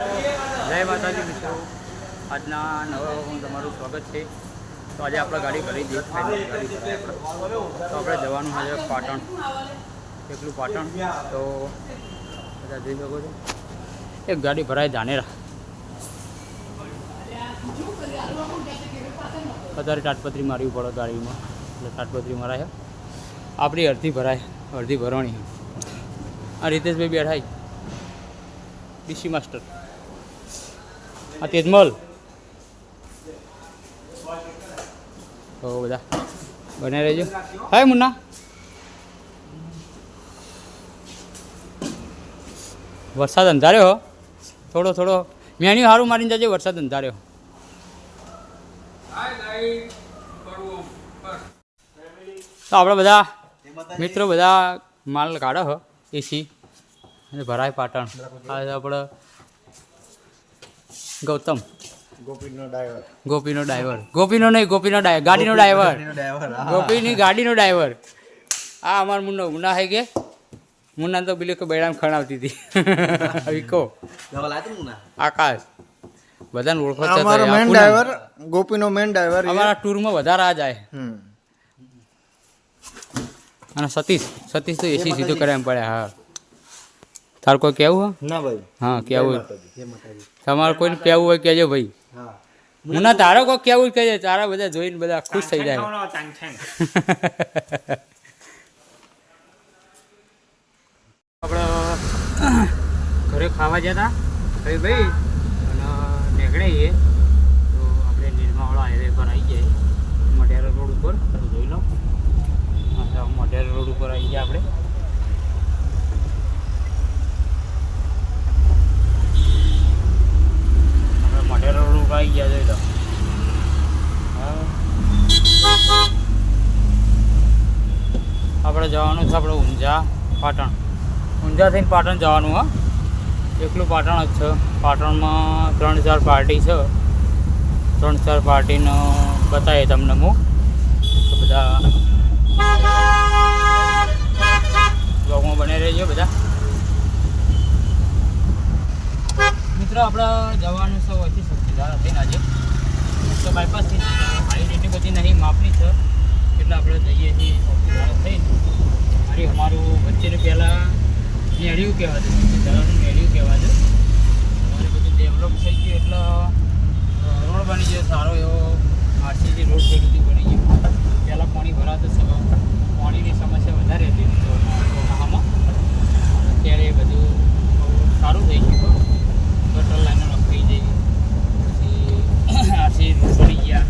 જય માતાજી મિત્રો. આજના નવા તમારું સ્વાગત છે. તો આજે આપણે ગાડી આપણે. તો આપણે જવાનું છે પાટણ. એકલું પાટણ. તો બધા જોઈ શકો છો. એક ગાડી ભરાય ધાનેરા. અત્યારે તાટપત્રી મારવી પડે ગાડીમાં. એટલે તાટપત્રી મરાય. આપણી અડધી ભરાય, અડધી ભરવાની. આ રીતેશભાઈ બેઠાય ડીસી માસ્ટર આ તેજમલ તો બધા બને રહેજો હાય મુન્ના વરસાદ અંધાર્યો થોડો થોડો. મેણી સારું મારીને જજે, વરસાદ અંધાર્યો. તો આપણે બધા મિત્રો બધા માલ કાઢો હો, એસી. અને ભરાય પાટણ. આપણે ગૌતમ. ગોપીનો ડ્રાઈવર. ગોપીનો ડ્રાઈવર. ગોપીનો નહીં ગોપીનો ડ્રાઈવર. ગાડીનો ડ્રાઈવર. ડ્રાઈવર ગોપીની ગાડીનો ડ્રાઈવર. આ અમાર મુન્નો મુન્ના હે કે? મુન્ના તો પેલી બૈરામ ખણાવતી હતી. વિકો. આકાશ. બધાને ઓળખો છે અમારો મેન ડ્રાઈવર ગોપીનો મેન ડ્રાઈવર અમારા ટૂરમાં વધારે આ જાય. હમ. અને સતીશ. સતીશ તો એસી સીધું કરે એમ પડે હા. તાર કોઈ કેવું હે? ના ભાઈ. હા માતાજી તમારે કોઈને કેવું હોય કહેજો ભાઈ. હા. મુન્ના તારો કોઈ કેવું જ કહેજે તારા બધા જોઈને બધા ખુશ થઈ જાય. આપણે ઘરે ખાવા જતા. ભાઈ ભાઈ? અને નીકળીએ તો આપણે નિરમાવાળા હાઈવે પર આવી જાય મઢેરા રોડ ઉપર તો જોઈ લો હા, તો મઢેરા રોડ ઉપર આવી ગયા આપણે આપણે મઢેરા રોડ ઉપર આવી ગયા જોઈ લો હા. આપણે જવાનું છે આપણે ઊંઝા પાટણ ઊંઝા થઈને પાટણ જવાનું, હા. એકલું પાટણ જ છે. પાટણમાં ત્રણ ચાર પાર્ટી છે. ત્રણ ચાર પાર્ટીનો બતાવીએ તમને હું. બધા બ્લોગમાં બને રહીએ બધા. મિત્રો, આપણે જવાનું સૌ ઓછી શક્તિધાર હતી આજે. તો બાયપાસથી હાઈટ એટલી બધી નહીં, માપની છે. એટલે આપણે જઈએ છીએ. શક્તિધાર થઈને. અને અમારું વચ્ચેને પહેલાં નેડિયું કહેવાતું મેળ્યું કહેવા કહેવાતું અમારે બધું ડેવલપ થઈ ગયું એટલે રોડ બની ગયો, સારો એવો આરસીસી રોડ થઈ બધું બની ગયું. પહેલાં પાણી ભરાતું સમ પાણીની સમસ્યા વધારે હતી ચોમાસામાં અત્યારે બધું સારું થઈ ગયું ગટર લાઈનો નખાઈ જઈ પછી આરસી રોડ બની ગયા.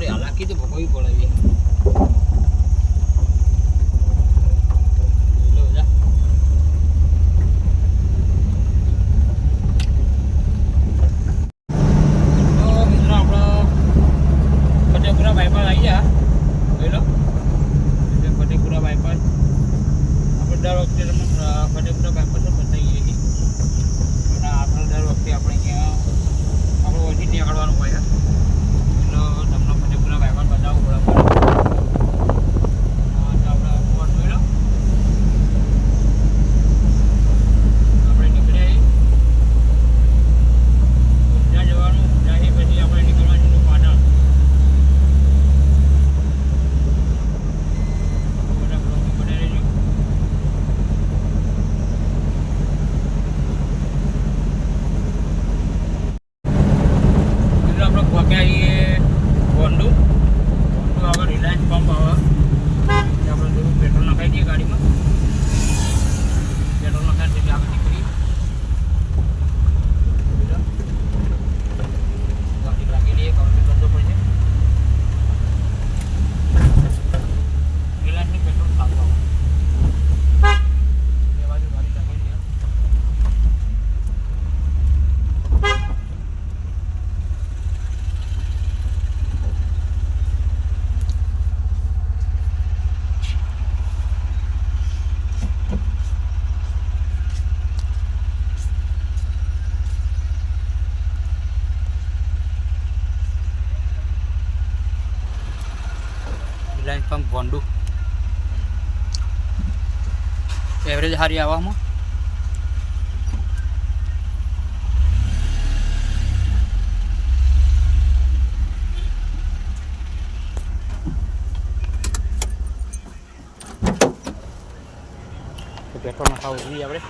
થોડી હાલાકી તો ભોગવવી પડે એવરેજ સારી આવવામાં? પેટ્રોલ નખાવું જોઈએ આપણે.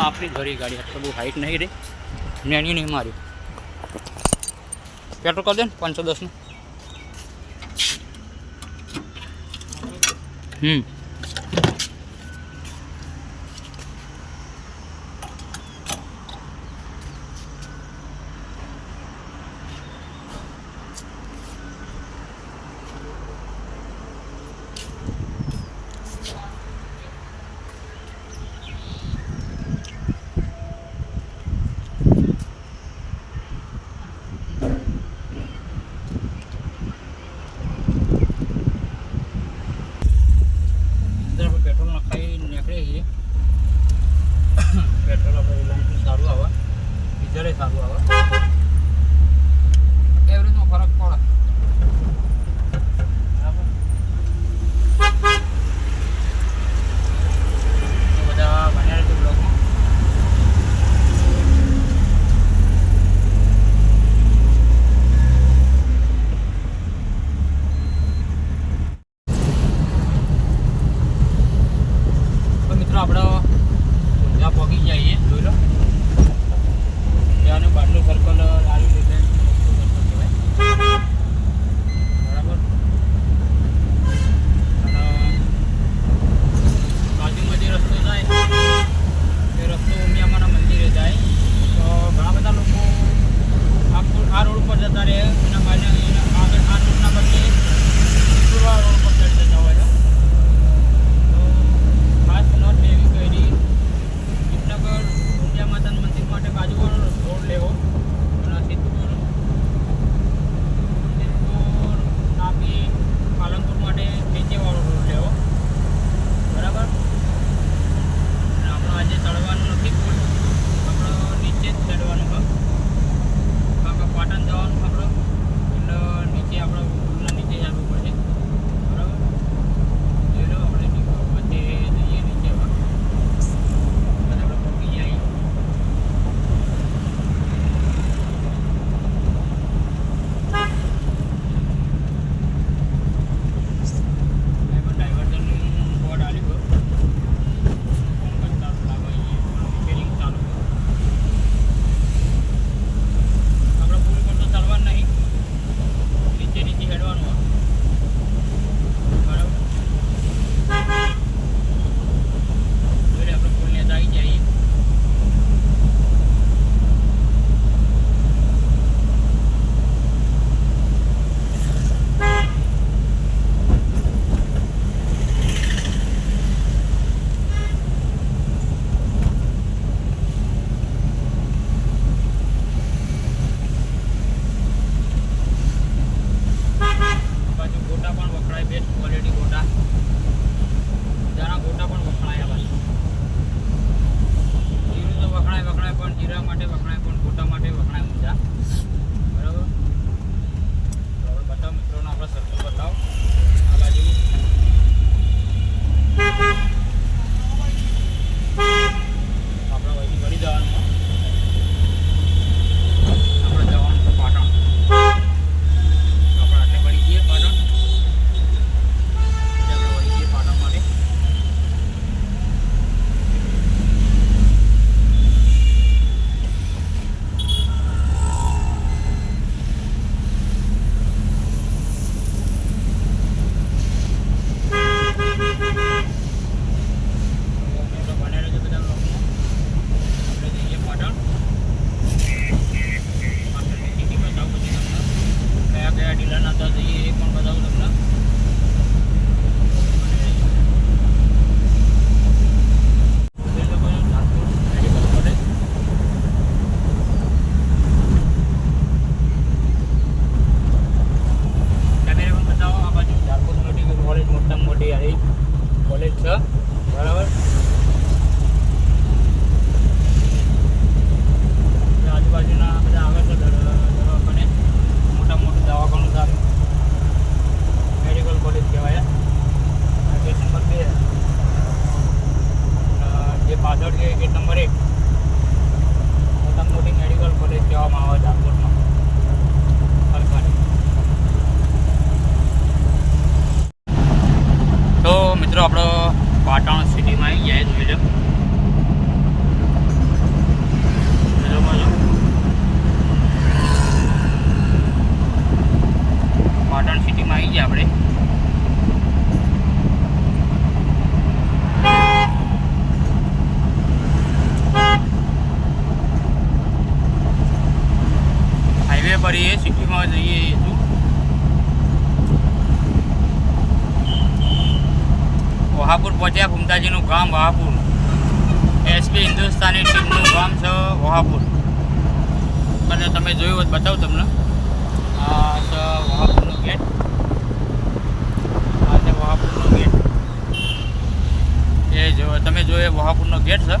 આપણી ઘરી ગાડી આટલું બહુ હાઈટ નહીં રહી નેણી નહીં મારી. પેટ્રોલ કરી દે ને પાંચસો દસનું. હમ. હાઈવે પર એ સિટીમાં જઈએ છું વહાપુર પહોંચ્યા ઘુમતાજીનું ગામ વહાપુર. એસપી હિન્દુસ્તાની ટીમનું ગામ છે વહાપુર. અને તમે જોયું હોય તો બતાવું તમને. આ છે વહાપુરનો ગેટ. આ છે વહાપુરનો ગેટ. એ જો, તમે જોયો વહાપુરનો ગેટ છે?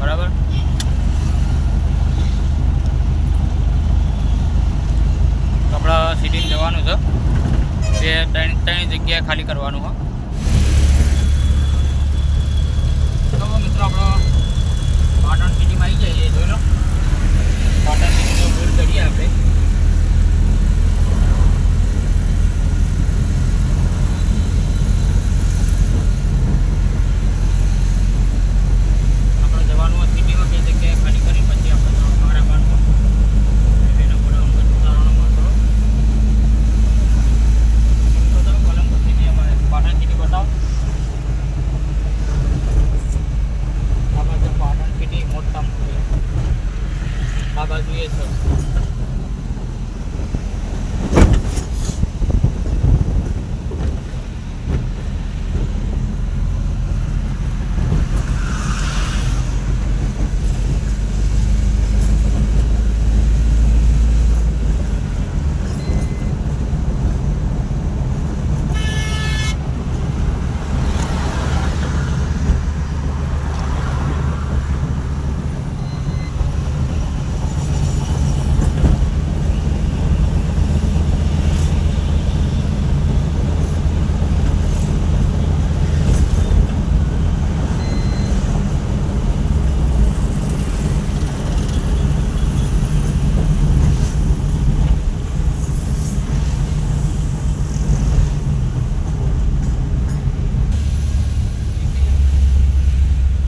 બરાબર? આપણે સિટીમાં જવાનું છે. બે ત્રણ ત્રણ જગ્યાએ ખાલી કરવાનું હોય મિત્રો આપણો પાટણ સિટીમાં આવી જઈએ, જોઈ લો. પાટણ સિટીનો બોર્ડ કરીએ આપણે. આપણે જવાનું સિટીમાં બે જગ્યાએ ખાલી કરી પછી આપણે જવાનું મારા બારમાં રેલવેના ગોડાઉન પર ઉતારવાનું કરો તો તમે કોલમ સિટી અમારે પાટણ સિટી બતાવો આ બાજુ પાટણ સિટી મોટા મોટી બાજુ છે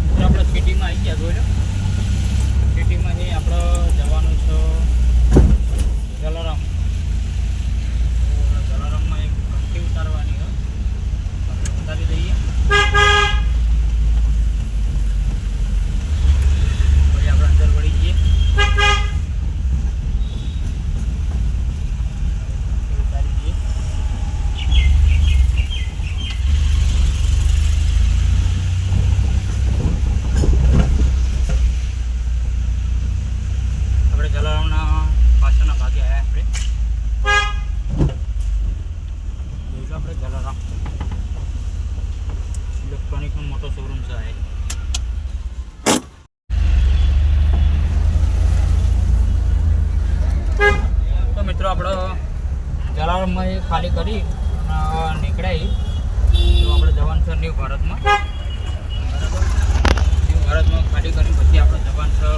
તો આપણે સિટીમાં આવી ગયા જોઈ લો સિટીમાંથી આપણે જવાનું છે જલારામ તો આપણે જલારામમાં એક ઘંટી ઉતારવાની છે આપણે ઉતારી દઈએ પછી આપણે અંદર વળી જઈએ ઉતારી દઈએ આપણે જલારામના પાછળના ભાગે આવ્યા આપણે જોઈ લો આપણે જલારામ ઇલેક્ટ્રોનિકનો મોટો શોરૂમ છે આ તો મિત્રો આપણે જલારામમાં એ ખાલી કરી નીકળાઈ. તો આપણે જવાનું છે ન્યૂ ભારતમાં ન્યૂ ભારતમાં ખાલી કરી પછી આપણે જવાનું છે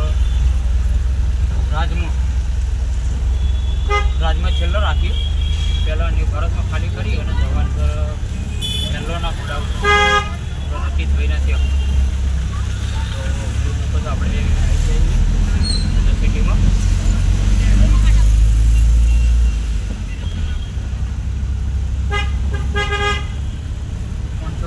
રાજમાં. રાજમાં છેલ્લો રાખ્યું પહેલાં ન્યૂ ભારતમાં ખાલી કરી અને જવાન છેલ્લોના ઘોડા તો નક્કી થઈ નથી આપણે આપણે જઈએ. સિટીમાં પાંચસો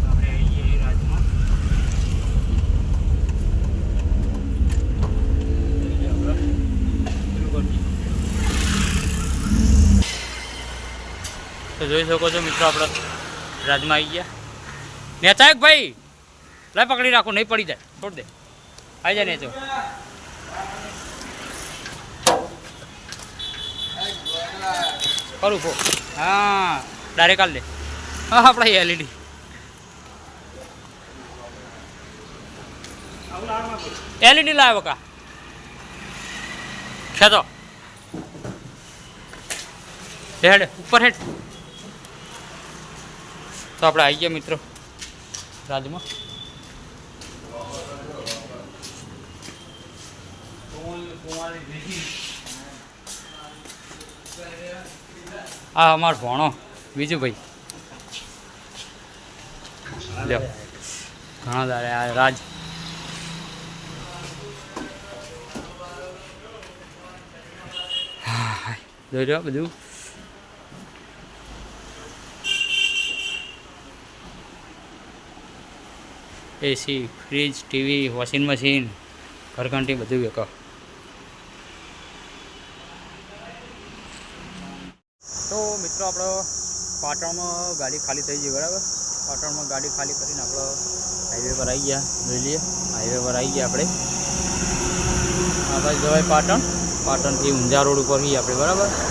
આપણે આવીએ રાજમાં તો જોઈ શકો છો મિત્રો આપણે રાજમાં આવી ગયા. નેચાયક ભાઈ, લાય પકડી રાખો, નહીં પડી જાય. છોડ દે. આવી જાય નેચો કરું હા, ડાયરેક્ટ કાઢ દે. હા, આપણા એલઈડી. એલઈડી લાવ્યો કા. ખેતો હેડ, ઉપર હેડ. તો આપણે આવી ગયા મિત્રો રાજમાં. આ અમાર ભણો બીજું ભાઈ ઘણા દારે આ રાજ. રહ્યો બધું. AC, fridge, TV, washing machine, ઘરઘંટી બધું વેકો તો મિત્રો આપણો પાટણમાં ગાડી ખાલી થઈ ગઈ, બરાબર? પાટણમાં ગાડી ખાલી કરીને આપણો હાઈવે પર આવી ગયા, જોઈ લઈએ. હાઈવે પર આવી ગયા આપણે. આ બાજુ જવાય પાટણ. પાટણથી ઊંઝા રોડ ઉપર છીએ આપણે, બરાબર?